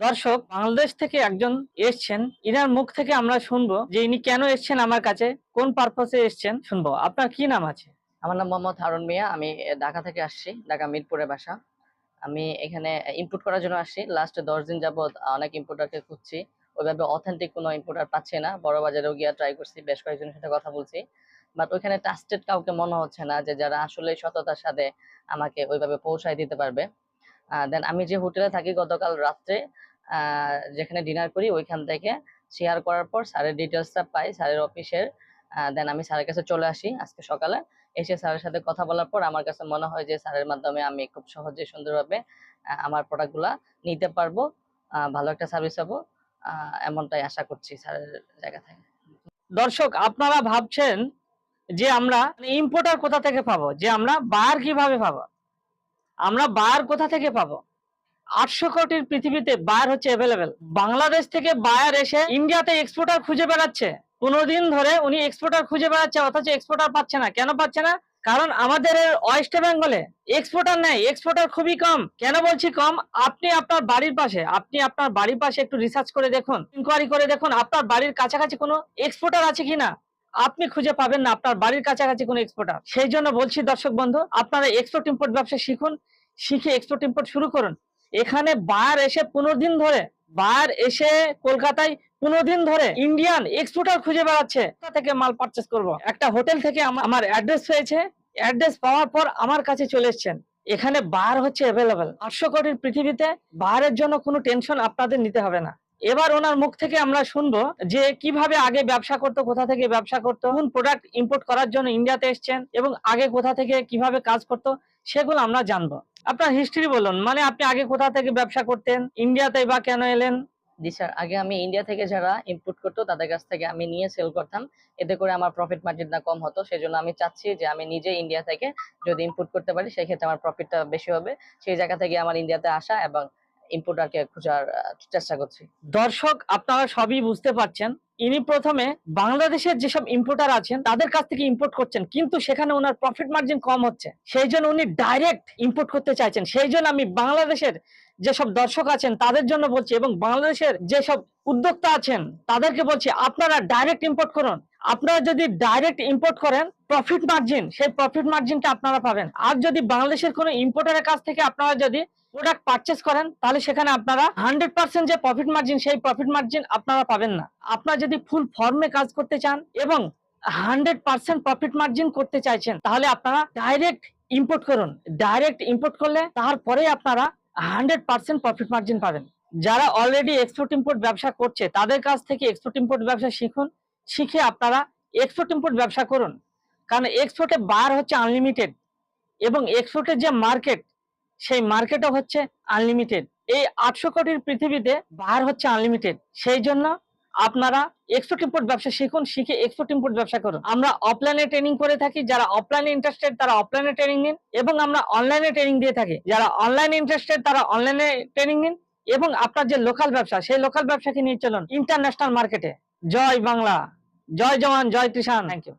দর্শক, বাংলাদেশ থেকে একজন এসছেন। ইনার মুখ থেকে আমরা শুনব যে ইনি কেন এসছেন আমার কাছে, কোন পারপাসে এসছেন, শুনব। আপনার কি নাম আছে? আমার নাম মোহাম্মদ হারুন মিয়া, আমি ঢাকা থেকে আসছি, ঢাকা মিরপুরে বাসা। আমি এখানে ইনপুট করার জন্য আসছি। লাস্ট দশ দিন যাবৎ অনেক ইম্পোর্টারকে খুঁজছি। ওইভাবে অথেন্টিক কোনো ইম্পোর্টার পাচ্ছি না। বড় বাজারেও গিয়ে ট্রাই করছি, বেশ কয়েকজনের সাথে কথা বলছি। বাট ওইখানে ট্রাস্টেড কাউকে মনে হচ্ছে না যে যারা আসলে সততার সাথে আমাকে ওইভাবে পৌঁছায় দিতে পারবে। দেন আমি যে হোটেলে থাকি গতকাল রাত্রে যেখানে ডিনার করি, ওইখান থেকে শেয়ার করার পর স্যারের ডিটেলসটা পাই, স্যারের অফিসের দেন আমি স্যারের কাছে চলে আসি আজকে সকালে। এসে স্যারের সাথে কথা বলার পর আমার কাছে মনে হয় যে স্যারের মাধ্যমে আমি খুব সহজে সুন্দরভাবে আমার প্রোডাক্টগুলা নিতে পারব ভালো একটা সার্ভিস পাবো এমনটাই আশা করছি স্যারের জায়গা থেকে। দর্শক, আপনারা ভাবছেন যে আমরা ইম্পোর্টার কোথা থেকে পাবো? যে আমরা বার কীভাবে পাবো? আমরা বার কোথা থেকে পাবো? আটশো কোটির পৃথিবীতে বায়ার হচ্ছে অ্যাভেলেবেল বাংলাদেশ থেকে বায়ার এসে ইন্ডিয়াতে এক্সপোর্টার খুঁজে বেড়াচ্ছে। দিন ধরে উনি এক্সপোর্টার খুঁজে বেড়াচ্ছে, অথচ এক্সপোর্টার পাচ্ছে না। কেন পাচ্ছে না? কারণ আমাদের ওয়েস্ট বেঙ্গলে এক্সপোর্টার নেই। এক্সপোর্টার খুবই কম। কেন বলছি কম? আপনি আপনার বাড়ির পাশে, আপনি আপনার বাড়ির পাশে একটু রিসার্চ করে দেখুন ইনকোয়ারি করে দেখুন, আপনার বাড়ির কাছাকাছি কোনো এক্সপোর্টার আছে কিনা? আপনি খুঁজে পাবেন না আপনার বাড়ির কাছাকাছি কোনো এক্সপোর্টার সেই জন্য বলছি দর্শক বন্ধু, আপনারা এক্সপোর্ট ইম্পোর্ট ব্যবসা শিখুন, শিখে এক্সপোর্ট ইম্পোর্ট শুরু করুন। এখানে বার এসে পনেরো দিন ধরে বার এসে কলকাতায় পনেরো দিন ধরে ইন্ডিয়ান এক্সপোর্টার খুঁজে বেড়াচ্ছে। কোথা থেকে মাল পারচেস করব? একটা হোটেল থেকে আমা- আমার অ্যাড্রেস হয়েছে। অ্যাড্রেস পাওয়ার পর আমার কাছে চলে এসছেন। এখানে বার হচ্ছে অ্যাভেলেবেল আটশো কোটির পৃথিবীতে বারের জন্য কোনো টেনশন আপনাদের নিতে হবে না। এবার ওনার মুখ থেকে আমরা শুনব যে কীভাবে আগে ব্যবসা করতো, কোথা থেকে ব্যবসা করতো, কোন প্রোডাক্ট ইম্পোর্ট করার জন্য ইন্ডিয়াতে এসছেন এবং আগে কোথা থেকে কীভাবে কাজ করতো, সেগুলো আমরা জানব। আপনার হিস্ট্রি বলুন মানে আপনি আগে কোথা থেকে ব্যবসা করতেন ইন্ডিয়াতে বা কেন এলেন? জি স্যার আগে আমি ইন্ডিয়া থেকে যারা ইনপুট করতো, তাদের কাছ থেকে আমি নিয়ে সেল করতাম। এতে করে আমার প্রফিট মার্জিনটা কম হতো, সেজন্য আমি চাচ্ছি যে আমি নিজে ইন্ডিয়া থেকে যদি ইনপুট করতে পারি, সেক্ষেত্রে আমার প্রফিটটা বেশি হবে। সেই জায়গা থেকে আমার ইন্ডিয়াতে আসা এবং ইম্পোর্টারকে খোঁজার চেষ্টা করছি। দর্শক, আপনারা সবই বুঝতে পারছেন। ইনি প্রথমে বাংলাদেশের যেসব ইম্পোর্টার আছেন, তাদের কাছ থেকে ইম্পোর্ট করছেন, কিন্তু সেখানে ওনার প্রফিট মার্জিন কম হচ্ছে। সেই জন্য উনি ডাইরেক্ট ইম্পোর্ট করতে চাইছেন। সেই জন্য আমি বাংলাদেশের যেসব দর্শক আছেন, তাদের জন্য বলছি, এবং বাংলাদেশের যেসব উদ্যোক্তা আছেন, তাদেরকে বলছি, আপনারা ডাইরেক্ট ইম্পোর্ট করুন। আপনারা যদি ডাইরেক্ট ইম্পোর্ট করেন প্রফিট মার্জিন সেই প্রফিট মার্জিনটা আপনারা পাবেন। আর যদি বাংলাদেশের কোনো ইম্পোর্টারের কাছ থেকে আপনারা যদি প্রোডাক্ট পারচেস করেন, তাহলে সেখানে আপনারা হান্ড্রেড পার্সেন্ট যে প্রফিট মার্জিন সেই প্রফিট মার্জিন আপনারা পাবেন না। আপনারা যদি ফুল ফর্মে কাজ করতে চান এবং হান্ড্রেড পার্সেন্ট প্রফিট মার্জিন করতে চাইছেন, তাহলে আপনারা ডাইরেক্ট ইম্পোর্ট করুন। ডাইরেক্ট ইম্পোর্ট করলে তারপরে আপনারা হান্ড্রেড পার্সেন্ট প্রফিট মার্জিন পাবেন। যারা অলরেডি এক্সপোর্ট ইম্পোর্ট ব্যবসা করছে, তাদের কাছ থেকে এক্সপোর্ট ইম্পোর্ট ব্যবসা শিখুন, শিখে আপনারা এক্সপোর্ট ইম্পোর্ট ব্যবসা করুন। কারণ এক্সপোর্টে বার হচ্ছে আনলিমিটেড এবং এক্সপোর্টের যে মার্কেট সেই মার্কেটও হচ্ছে আনলিমিটেড এই আটশো কোটির পৃথিবীতে বার হচ্ছে আনলিমিটেড সেই জন্য আপনারা এক্সপোর্ট ইম্পোর্ট ব্যবসা শিখুন, শিখে এক্সপোর্ট ইম্পোর্ট ব্যবসা করুন। আমরা অফলাইনে ট্রেনিং করে থাকি, যারা অফলাইনে ইন্টারেস্টেড তারা অফলাইনে ট্রেনিং নিন এবং আমরা অনলাইনে ট্রেনিং দিয়ে থাকি। যারা অনলাইনে ইন্টারেস্টেড তারা অনলাইনে ট্রেনিং নিন এবং আপনার যে লোকাল ব্যবসা, সেই লোকাল ব্যবসাকে নিয়ে চলুন। ইন্টারন্যাশনাল মার্কেটে জয় বাংলা। জয় জওয়ান, জয় কিষান থ্যাংক ইউ